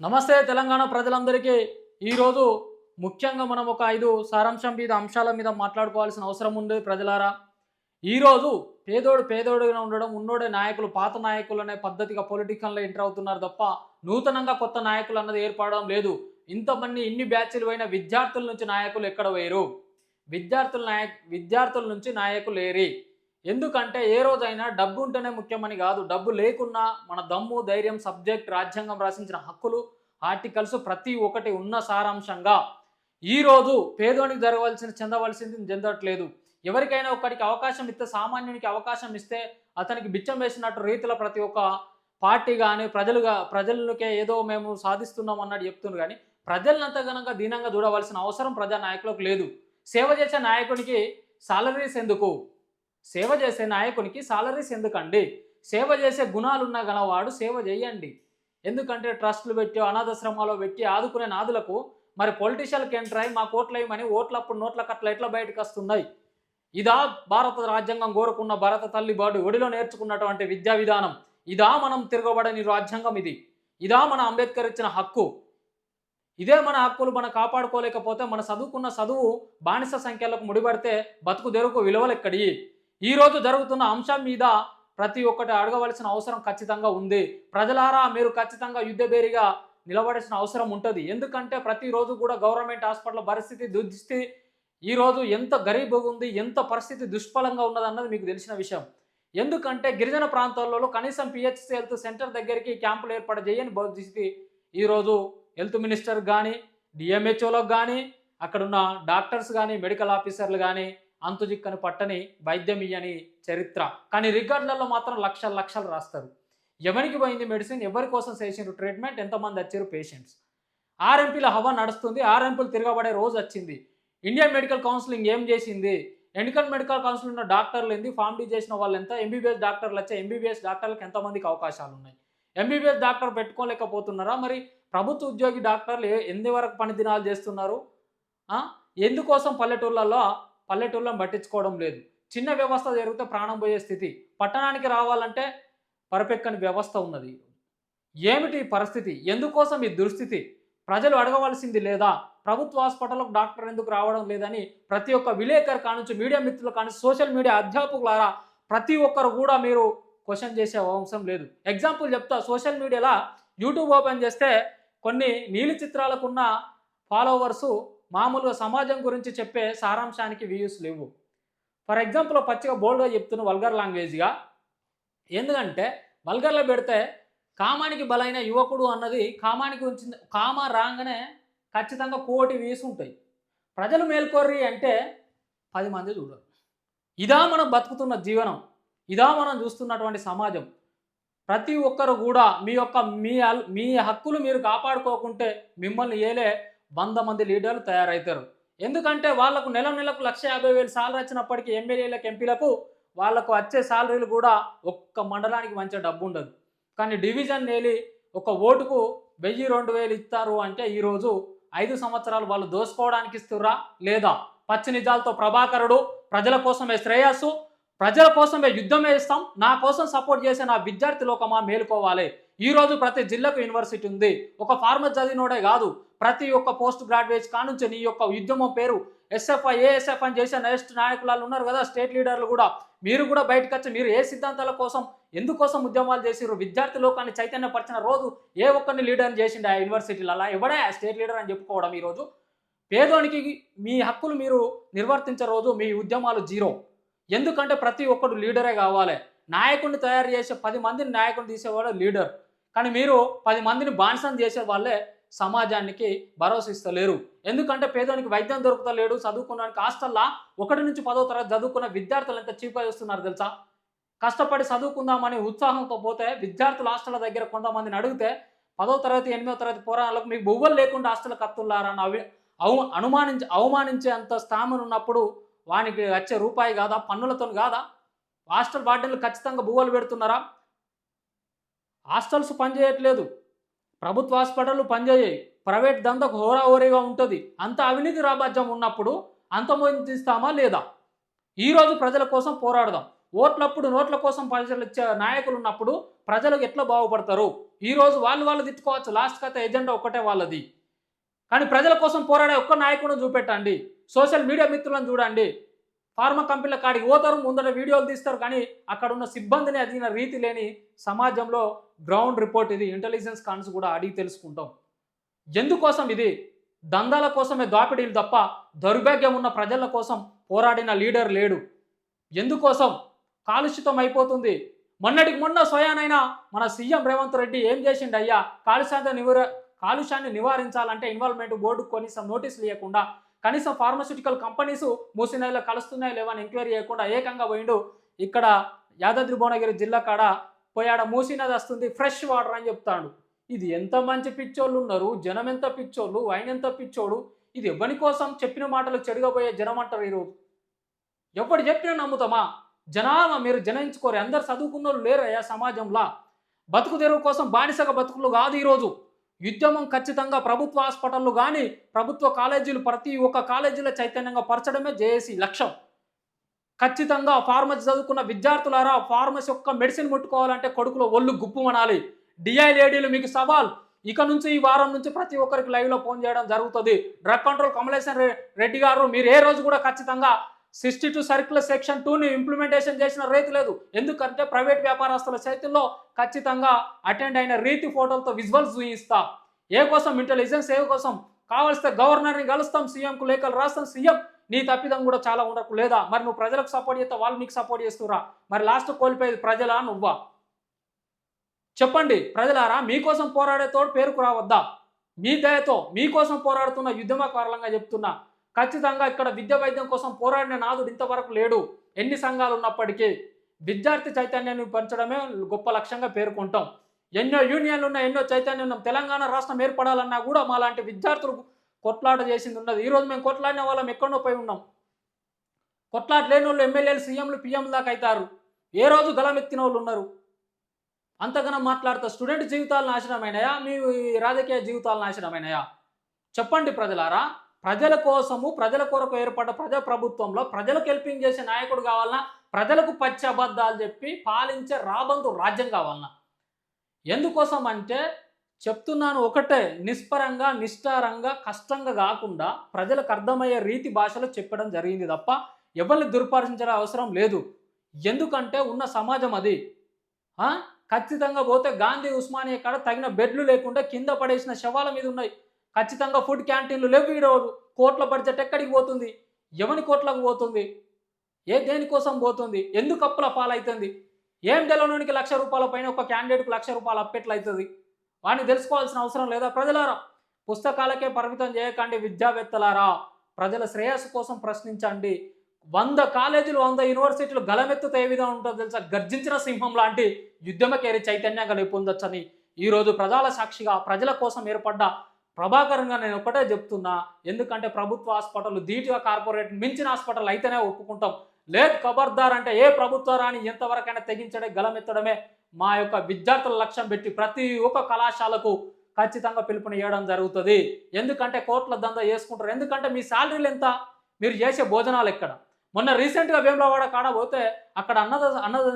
నమస్తే తెలంగాణ ప్రజలందరికీ. ఈరోజు ముఖ్యంగా మనం ఒక ఐదు సారాంశం మీద అంశాల మీద మాట్లాడుకోవాల్సిన అవసరం ఉంది ప్రజలారా. ఈరోజు పేదోడు పేదోడుగా ఉండడం ఉన్నోడే నాయకులు పాత నాయకులు అనే పద్ధతిగా పొలిటికల్లో ఎంటర్ అవుతున్నారు తప్ప నూతనంగా కొత్త నాయకులు అన్నది ఏర్పడడం లేదు. ఇంతమంది ఇన్ని బ్యాచ్లు పోయిన విద్యార్థుల నుంచి నాయకులు ఎక్కడ వేరు విద్యార్థుల నాయక్ విద్యార్థుల నుంచి నాయకులు ఏరి ఎందుకంటే ఏ రోజైనా డబ్బు ఉంటేనే ముఖ్యమని కాదు. డబ్బు లేకున్నా మన దమ్ము ధైర్యం సబ్జెక్ట్ రాజ్యాంగం రాసించిన హక్కులు ఆర్టికల్స్ ప్రతి ఒక్కటి ఉన్న సారాంశంగా ఈరోజు పేదోనికి జరగవలసిన చెందవలసింది చెందట్లేదు. ఎవరికైనా ఒక్కడికి అవకాశం ఇస్తే సామాన్యునికి అవకాశం ఇస్తే అతనికి బిచ్చం వేసినట్టు రీతిలో ప్రతి ఒక్క పార్టీ కానీ ప్రజలుగా ప్రజలకే ఏదో మేము సాధిస్తున్నాం అన్నట్టు చెప్తున్నారు కానీ ప్రజలంతా గనక దీనంగా చూడవలసిన అవసరం ప్రజా నాయకులకు లేదు. సేవ చేసే నాయకునికి సాలరీస్ ఎందుకు? సేవ చేసే నాయకునికి సాలరీస్ ఎందుకండి? సేవ చేసే గుణాలున్న గలవాడు సేవ చేయండి ఎందుకంటే ట్రస్టులు పెట్టి అనాథాశ్రమాలు పెట్టి ఆదుకునే నాదులకు మరి పొలిటీషియన్కి ఎంటర్ అయ్యి మా కోట్లు ఓట్లప్పుడు నోట్ల కట్ల ఎట్లా బయటకు వస్తున్నాయి ఇదా భారత రాజ్యాంగం కోరుకున్న భారత తల్లి బాడు ఒడిలో నేర్చుకున్నటువంటి విద్యా విధానం. ఇదా మనం తిరగబడని రాజ్యాంగం ఇది. ఇదా మన అంబేద్కర్ ఇచ్చిన హక్కు. ఇదే మన హక్కులు మనం కాపాడుకోలేకపోతే మన చదువుకున్న చదువు బానిస సంఖ్యలకు ముడిపడితే బతుకు తెరుకు విలువలెక్కడి ఈరోజు జరుగుతున్న అంశం మీద ప్రతి ఒక్కటి అడగవలసిన అవసరం ఖచ్చితంగా ఉంది. ప్రజలారా మీరు ఖచ్చితంగా యుద్ధబేరిగా నిలబడాల్సిన అవసరం ఉంటుంది. ఎందుకంటే ప్రతిరోజు కూడా గవర్నమెంట్ హాస్పిటల్ పరిస్థితి దుస్థితి ఈరోజు ఎంత గరీబ్ ఉంది ఎంత పరిస్థితి దుష్ఫలంగా ఉన్నదన్నది మీకు తెలిసిన విషయం. ఎందుకంటే గిరిజన ప్రాంతాలలో కనీసం పిహెచ్సి హెల్త్ సెంటర్ దగ్గరికి క్యాంపులు ఏర్పాటు చేయని పరిస్థితి ఈరోజు హెల్త్ మినిస్టర్ కానీ డిఎంహెచ్ఓలకు కానీ అక్కడున్న డాక్టర్స్ కానీ మెడికల్ ఆఫీసర్లు కానీ అంతుజిక్కని పట్టని వైద్యం ఇయ్యని చరిత్ర. కానీ రికార్డులలో మాత్రం లక్షల లక్షలు రాస్తారు. ఎవరికి పోయింది మెడిసిన్? ఎవరి కోసం చేసిండ్రు ట్రీట్మెంట్? ఎంతమంది వచ్చారు పేషెంట్స్? ఆర్ఎంపీల హవా నడుస్తుంది. ఆర్ఎంపీలు తిరగబడే రోజు వచ్చింది. ఇండియన్ మెడికల్ కౌన్సిలింగ్ ఏం చేసింది? ఎండికల్ మెడికల్ కౌన్సిల్ ఉన్న డాక్టర్లు ఏంది? ఫామ్ డీ చేసిన వాళ్ళు ఎంత? ఎంబీబీఎస్ డాక్టర్లు వచ్చే ఎంబీబీఎస్ డాక్టర్లకు ఎంతమందికి అవకాశాలు ఉన్నాయి? ఎంబీబీఎస్ డాక్టర్ పెట్టుకోలేకపోతున్నారా మరి? ప్రభుత్వ ఉద్యోగి డాక్టర్లు ఎందువరకు ఎన్ని వరకు పని దినాలు చేస్తున్నారు ఎందుకోసం పల్లెటూళ్ళల్లో పల్లెటూళ్ళని పట్టించుకోవడం లేదు. చిన్న వ్యవస్థ జరిగితే ప్రాణం పోయే స్థితి. పట్టణానికి రావాలంటే పరపెక్కని వ్యవస్థ ఉన్నది. ఏమిటి పరిస్థితి? ఎందుకోసం ఈ దుస్థితి? ప్రజలు అడగవలసింది లేదా? ప్రభుత్వ హాస్పిటల్కి డాక్టర్ ఎందుకు రావడం లేదని ప్రతి ఒక్క విలేకరు కానుంచి మీడియా మిత్రులు కానీ సోషల్ మీడియా అధ్యాపకులారా ప్రతి ఒక్కరు కూడా మీరు క్వశ్చన్ చేసే అవసరం లేదు. ఎగ్జాంపుల్ చెప్తా. సోషల్ మీడియాలో యూట్యూబ్ ఓపెన్ చేస్తే కొన్ని నీలి చిత్రాలకున్న ఫాలోవర్సు మామూలుగా సమాజం గురించి చెప్పే సారాంశానికి వ్యూస్ లేవు. ఫర్ ఎగ్జాంపుల్ పచ్చిగా బోల్డ్గా చెప్తున్న వల్గర్ లాంగ్వేజ్గా ఎందుకంటే వల్గర్లో పెడితే కామానికి బలైన యువకుడు అన్నది కామానికి ఉంచింది కామ రాగానే ఖచ్చితంగా కోటి వ్యూస్ ఉంటాయి. ప్రజలు మేల్కొర్రి అంటే పది మంది చూడరు. ఇదా మనం బతుకుతున్న జీవనం ఇదా మనం చూస్తున్నటువంటి సమాజం. ప్రతి ఒక్కరు కూడా మీ యొక్క మీ మీ హక్కులు మీరు కాపాడుకోకుంటే మిమ్మల్ని ఏలే వంద మంది లీడర్లు తయారవుతారు ఎందుకంటే వాళ్ళకు నెల నెలకు లక్ష యాభై వేలు సాలరీ వచ్చినప్పటికీ ఎమ్మెల్యేలకు ఎంపీలకు వాళ్ళకు వచ్చే సాలరీలు కూడా ఒక్క మండలానికి మంచి డబ్బు ఉండదు. కానీ డివిజన్ నేలి ఒక ఓటుకు వెయ్యి రెండు వేలు ఇస్తారు అంటే ఈరోజు ఐదు సంవత్సరాలు వాళ్ళు దోసుకోవడానికి ఇస్తుర్రా? లేదా? పచ్చి నిజాలతో ప్రభాకరుడు ప్రజల కోసమే శ్రేయస్సు ప్రజల కోసమే యుద్ధమే ఇస్తాం నా కోసం సపోర్ట్ చేసే నా విద్యార్థి లోకమా మేలుకోవాలి. ఈ రోజు ప్రతి జిల్లాకు యూనివర్సిటీ ఉంది. ఒక ఫార్మర్ చదివినోడే కాదు. ప్రతి ఒక్క పోస్ట్ గ్రాడ్యుయేట్స్ కానుంచి నీ యొక్క ఉద్యమం పేరు ఎస్ఎఫ్ఐ ఏఎస్ఎఫ్ అని చేసే నెక్స్ట్ నాయకులు ఉన్నారు కదా స్టేట్ లీడర్లు కూడా. మీరు కూడా బయటకు వచ్చి మీరు ఏ సిద్ధాంతాల కోసం ఎందుకోసం ఉద్యమాలు చేసిర్రు? విద్యార్థి లోకాన్ని చైతన్యపరిచిన రోజు ఏ ఒక్కరిని లీడర్ని చేసిండు ఆ యూనివర్సిటీలు? అలా ఎవడే స్టేట్ లీడర్ అని చెప్పుకోవడం ఈరోజు పేదోనికి మీ హక్కులు మీరు నిర్వర్తించే రోజు మీ ఉద్యమాలు జీరో. ఎందుకంటే ప్రతి ఒక్కడు లీడరే కావాలి. నాయకుడిని తయారు చేసే పది మందిని నాయకుడిని తీసేవాడు లీడర్. కానీ మీరు పది మందిని బానిసం చేసే వాళ్ళే సమాజానికి భరోసా ఇస్తలేరు. ఎందుకంటే పేదోనికి వైద్యం దొరుకుతలేడు చదువుకున్నానికి హాస్టల్లా ఒకటి నుంచి పదో తరగతి చదువుకున్న విద్యార్థులు ఎంత చీప్ చేస్తున్నారు తెలుసా? కష్టపడి చదువుకుందామని ఉత్సాహంతో పోతే విద్యార్థులు హాస్టల్ దగ్గర కొంతమందిని అడిగితే పదో తరగతి ఎనిమిదో తరగతి పోరాళ్ళకు మీకు బొవ్వలు లేకుండా హాస్టల్ కత్తులారని అవి అవు అనుమానించి అవమానించే అంత స్థామన ఉన్నప్పుడు వానికి వచ్చే రూపాయి కాదా? పన్నులతో కాదా? హాస్టల్ వార్డెన్లు ఖచ్చితంగా బువ్వలు పెడుతున్నారా? హాస్టల్స్ పనిచేయట్లేదు. ప్రభుత్వ హాస్పిటల్ పనిచేయవు ప్రైవేట్ దందకు హోరాహోరీగా ఉంటుంది. అంత అవినీతి రాబాజ్యం ఉన్నప్పుడు అంతమొందిస్తామా లేదా? ఈరోజు ప్రజల కోసం పోరాడదాం. ఓట్లప్పుడు నోట్ల కోసం ప్రజలు ఇచ్చే నాయకులు ఉన్నప్పుడు ప్రజలకు ఎట్లా బాగుపడతారు? ఈరోజు వాళ్ళు వాళ్ళు తిట్టుకోవచ్చు. లాస్ట్ కథ ఎజెండా ఒక్కటే వాళ్ళది. కానీ ప్రజల కోసం పోరాడే ఒక్క నాయకుడిని చూపెట్టండి. సోషల్ మీడియా మిత్రులను చూడండి. ఫార్మా కంపెనీల కాడికి పోతారు ముందర వీడియోలు తీస్తారు కానీ అక్కడ ఉన్న సిబ్బందిని అడిగిన రీతి లేని సమాజంలో గ్రౌండ్ రిపోర్ట్ ఇది ఇంటెలిజెన్స్ కాన్స్ కూడా అడిగి తెలుసుకుంటాం. ఎందుకోసం ఇది? దందాల కోసమే దోపిడీలు తప్ప దౌర్భాగ్యం ఉన్న ప్రజల కోసం పోరాడిన లీడర్ లేడు. ఎందుకోసం? కాలుష్యతం అయిపోతుంది. మొన్నటికి మొన్న స్వయానైనా మన సీఎం రేవంత్ రెడ్డి ఏం చేసిండు అయ్యా? కాలుష్యాన్ని నివార కాలుష్యాన్ని నివారించాలంటే ఇన్వాల్వ్మెంట్ బోర్డు కొన్ని నోటీసులు ఇవ్వకుండా కనీసం ఫార్మస్యూటికల్ కంపెనీస్ మూసినాయిలో కలుస్తున్నాయో లేవని ఎంక్వైరీ చేయకుండా ఏకంగా పోయిండు. ఇక్కడ యాదాద్రి భువనగిరి జిల్లా కాడ పోయాడ మూసినది వస్తుంది ఫ్రెష్ వాటర్ అని చెప్తాడు. ఇది ఎంత మంచి పిచ్చోళ్ళు ఉన్నారు జనం ఎంత పిచ్చోళ్ళు ఆయన ఎంత పిచ్చోడు ఇది ఎవరి కోసం చెప్పిన మాటలు చెడుగబోయే జనం అంటారు ఈరోజు ఎవడు చెప్పినా నమ్ముతామా? జనాల మీరు జనించుకోరు అందరు చదువుకున్న వాళ్ళు లేరయ్యా సమాజంలో. బతుకు తెరువు కోసం బానిసగా బతుకులు కాదు ఈరోజు ఉద్యమం ఖచ్చితంగా ప్రభుత్వ హాస్పిటళ్ళు కానీ ప్రభుత్వ కాలేజీలు ప్రతి ఒక్క కాలేజీలో చైతన్యంగా పరచడమే జేఏసీ లక్ష్యం. ఖచ్చితంగా ఫార్మసీ చదువుకున్న విద్యార్థులారా ఫార్మసీ యొక్క మెడిసిన్ ముట్టుకోవాలంటే కొడుకులో ఒళ్ళు గుప్పుమనాలి. డిఐ లేడీలు మీకు సవాల్. ఇక నుంచి ఈ వారం నుంచి ప్రతి ఒక్కరికి లైవ్లో ఫోన్ చేయడం జరుగుతుంది. డ్రగ్ కంట్రోల్ కమలేశ్వర్ రెడ్డి గారు మీరు ఏ రోజు కూడా ఖచ్చితంగా సిక్స్టీ టూ సర్కులర్ సెక్షన్ టూని ఇంప్లిమెంటేషన్ చేసిన రైతు లేదు. ఎందుకంటే ప్రైవేట్ వ్యాపారస్తుల చేతుల్లో ఖచ్చితంగా అటెండ్ అయిన రీతి ఫోటోలతో విజువల్స్ చూయిస్తా. ఏ కోసం ఇంటెలిజెన్స్ ఏ కోసం కావలిస్తే గవర్నర్ని కలుస్తాం సీఎంకు లేఖలు రాస్తాం సీఎం నీ తప్పిదం కూడా చాలా ఉండకు లేదా? మరి నువ్వు ప్రజలకు సపోర్ట్ చేస్తే వాళ్ళు నీకు సపోర్ట్ చేస్తురా మరి లాస్ట్ కోల్పోయేది ప్రజలా నువ్వా? చెప్పండి ప్రజలారా మీకోసం పోరాడే తోడు పేరుకు రావద్దా? మీ దయతో మీకోసం పోరాడుతున్న ఉద్యమకారులంగా చెప్తున్నా. ఖచ్చితంగా ఇక్కడ విద్య వైద్యం కోసం పోరాడిన నాదుడు ఇంతవరకు లేడు. ఎన్ని సంఘాలు ఉన్నప్పటికీ విద్యార్థి చైతన్యాన్ని పెంచడమే గొప్ప లక్ష్యంగా పేర్కొంటాం. ఎన్నో యూనియన్లు ఉన్న ఎన్నో చైతన్యం ఉన్నాం తెలంగాణ రాష్ట్రం ఏర్పడాలన్నా కూడా మా లాంటి విద్యార్థులు కొట్లాట చేసింది ఉన్నది. ఈరోజు మేము కొట్లాడిన వాళ్ళం ఎక్కడో పోయి ఉన్నాం. కొట్లాట లేని వాళ్ళు ఎమ్మెల్యేలు సీఎంలు పిఎంలు దాకా అవుతారు. ఏ రోజు గలమెత్తిన వాళ్ళు ఉన్నారు? అంతగానో మాట్లాడుతా స్టూడెంట్ జీవితాలు నాశనమైనాయా? మీ రాజకీయ జీవితాలు నాశనమైనాయా? చెప్పండి ప్రజలారా. ప్రజల కోసము ప్రజల కొరకు ఏర్పడ్డ ప్రజా ప్రభుత్వంలో ప్రజలకు హెల్పింగ్ చేసే నాయకుడు కావాలన్నా ప్రజలకు పచ్చి అబద్ధాలు చెప్పి పాలించే రాబందు రాజ్యం కావాలన్నా. ఎందుకోసం అంటే చెప్తున్నాను ఒకటే నిష్పరంగా నిష్ఠారంగా కష్టంగా కాకుండా ప్రజలకు అర్థమయ్యే రీతి భాషలో చెప్పడం జరిగింది తప్ప ఎవరిని దుర్పరించడం అవసరం లేదు. ఎందుకంటే ఉన్న సమాజం అది. ఖచ్చితంగా పోతే గాంధీ ఉస్మానియా కాడ తగిన బెడ్లు లేకుండా కింద పడేసిన శవాల మీద ఉన్నాయి. ఖచ్చితంగా ఫుడ్ క్యాంటీన్లు లేవు ఈరోజు కోట్ల బడ్జెట్ ఎక్కడికి పోతుంది? ఎవని కోట్లకు పోతుంది? ఏ దేనికోసం పోతుంది? ఎందుకు అప్పుల పాలవుతుంది ఏం తెలవడానికి లక్ష రూపాయల పైన ఒక క్యాండిడేట్కి లక్ష రూపాయలు అప్పేట్లయితుంది వాడిని తెలుసుకోవాల్సిన అవసరం లేదా ప్రజలారా? పుస్తకాలకే పరిమితం చేయకండి విద్యావేత్తలారా. ప్రజల శ్రేయస్సు కోసం ప్రశ్నించండి. వంద కాలేజీలు వంద యూనివర్సిటీలు గలమెత్తుతో ఏ విధంగా ఉంటుందో తెలుసా? గర్జించిన సింహం లాంటి యుద్ధమకేరి చైతన్యంగా పొందొచ్చని. ఈరోజు ప్రజల సాక్షిగా ప్రజల కోసం ఏర్పడ్డ ప్రభాకరంగా నేను ఒకటే చెప్తున్నా ఎందుకంటే ప్రభుత్వ హాస్పిటల్ ధీటుగా కార్పొరేట్ మించిన హాస్పిటల్ అయితేనే ఒప్పుకుంటాం. లేదు ఖబర్దార్ అంటే ఏ ప్రభుత్వాన్ని ఎంతవరకైనా తెగించడం గలమెత్తడమే మా యొక్క విద్యార్థుల లక్ష్యం పెట్టి ప్రతి ఒక్క కళాశాలకు ఖచ్చితంగా పిలుపునియడం జరుగుతుంది. ఎందుకంటే కోట్ల దందా చేసుకుంటారు. ఎందుకంటే మీ శాలరీలు ఎంత? మీరు చేసే భోజనాలు ఎక్కడ? మొన్న రీసెంట్గా వేములవాడ కాడ పోతే అక్కడ అన్నద అన్నద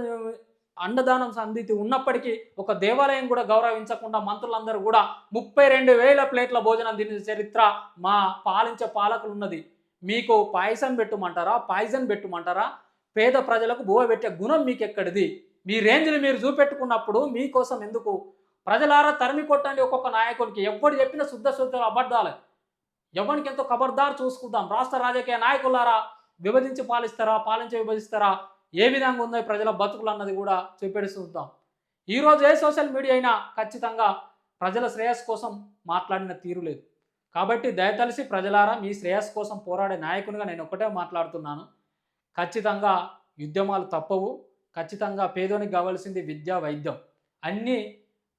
అన్నదానం సందితి ఉన్నప్పటికీ ఒక దేవాలయం కూడా గౌరవించకుండా మంత్రులందరూ కూడా ముప్పై రెండు వేల ప్లేట్ల భోజనం తినే చరిత్ర మా పాలించే పాలకులు ఉన్నది. మీకు పాయసం పెట్టుమంటారా? పాయిజన్ పెట్టుమంటారా? పేద ప్రజలకు బువ పెట్టే గుణం మీకు ఎక్కడిది మీ రేంజ్ని మీరు చూపెట్టుకున్నప్పుడు మీకోసం ఎందుకు? ప్రజలారా తరిమి కొట్టండి ఒక్కొక్క నాయకుడికి ఎవడు చెప్పిన శుద్ధ శుద్ధ అబద్ధాలు. ఎవరికి ఎంతో కబర్దారు చూసుకుందాం. రాష్ట్ర రాజకీయ నాయకులారా విభజించి పాలిస్తారా? పాలించి విభజిస్తారా? ఏ విధంగా ఉందో ప్రజల బతుకులు అన్నది కూడా చూపెడి చూద్దాం ఈరోజు ఏ సోషల్ మీడియా అయినా ఖచ్చితంగా ప్రజల శ్రేయస్సు కోసం మాట్లాడిన తీరు లేదు. కాబట్టి దయతలిసి ప్రజలారా మీ శ్రేయస్సు కోసం పోరాడే నాయకునిగా నేను ఒకటే మాట్లాడుతున్నాను. ఖచ్చితంగా ఉద్యమాలు తప్పవు. ఖచ్చితంగా పేదోనికి కావాల్సింది విద్య వైద్యం. అన్నీ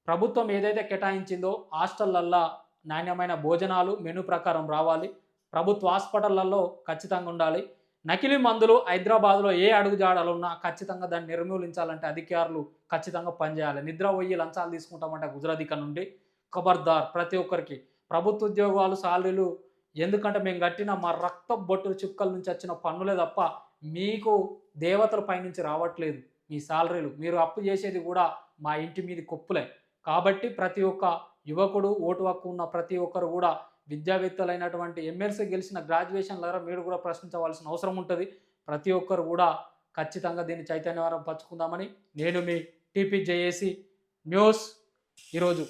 ప్రభుత్వం ఏదైతే కేటాయించిందో హాస్టళ్ళల్లో నాణ్యమైన భోజనాలు మెను ప్రకారం రావాలి. ప్రభుత్వ హాస్పిటళ్ళలో ఖచ్చితంగా ఉండాలి. నకిలీ మందులు హైదరాబాద్లో ఏ అడుగుజాడలు ఉన్నా ఖచ్చితంగా దాన్ని నిర్మూలించాలంటే అధికారులు ఖచ్చితంగా పనిచేయాలి. నిద్ర పోయి లంచాలు తీసుకుంటామంటే గుజరాతీక నుండి ఖబర్దార్ ప్రతి ఒక్కరికి. ప్రభుత్వ ఉద్యోగాలు సాలరీలు ఎందుకంటే మేము కట్టిన మా రక్త బొట్టు చుక్కల నుంచి వచ్చిన పన్నులే తప్ప మీకు దేవతల పైనుంచి రావట్లేదు మీ సాలరీలు. మీరు అప్పు చేసేది కూడా మా ఇంటి మీది కొప్పులే. కాబట్టి ప్రతి ఒక్క యువకుడు ఓటు హక్కు ఉన్న ప్రతి ఒక్కరు కూడా విద్యావేత్తలైనటువంటి ఎమ్మెల్సీ గెలిచిన గ్రాడ్యుయేషన్ ద్వారా మీరు కూడా ప్రశ్నించవలసిన అవసరం ఉంటుంది. ప్రతి ఒక్కరు కూడా ఖచ్చితంగా దీన్ని చైతన్యవరం పంచుకుందామని నేను మీ టీపీ జేఏసీ న్యూస్ ఈరోజు.